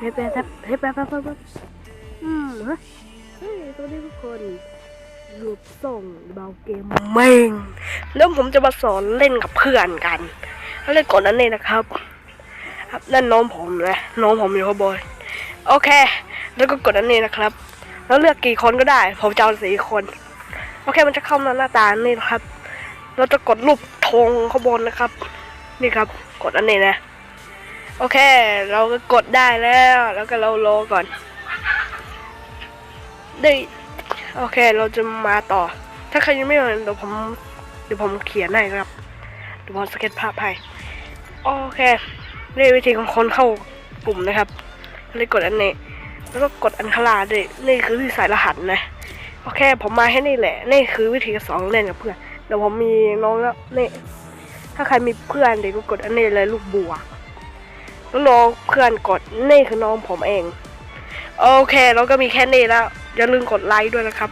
เฮ้ยแป๊บเฮ้ยแป๊บแป๊บแป๊บแป๊บอืมฮะเฮ้ยสวัสดีทุกคนรูปส่งเบาเกมเม่งแล้วผมจะมาสอนเล่นกับเพื่อนกันเล่นก่อนนั้นเองนะครับ ครับนั่นน้องผมนะน้องผมอยู่ข้างบนโอเค แล้วก็กดอันนี้นะครับ แล้วเลือกกี่คนก็ได้ ผมจะเอาสี่คนโอเคมันจะเข้ามาหน้าตานี่นะครับ เราจะกดรูปธงข้างบนนะครับ นี่ครับ กดอันนี้นะ โอเค เราก็กดได้แล้ว แล้วก็เรารอก่อน ได้ โอเค เราจะมาต่อ ถ้าใครยังไม่เห็นเดี๋ยวผม เดี๋ยวผมเขียนให้ครับ เดี๋ยวผมสเก็ตภาพให้ โอเคนี่วิธีของคนเข้ากลุ่มนะครับเลยกดอันนี้ แล้วก็กดอันคลาด้วย นี่คือที่สายรหัสนะ โอเค ผมมาให้นี่แหละ นี่คือวิธีสองเล่นกับเพื่อน เดี๋ยวผมมีน้องแล้วนี่ ถ้าใครมีเพื่อนเด็กก็กดอันนี้เลยลูกบัว แล้วน้องเพื่อนกดนี่คือน้องผมเอง โอเคเราก็มีแค่นี้แล้ว อย่าลืมกดไลค์ด้วยนะครับ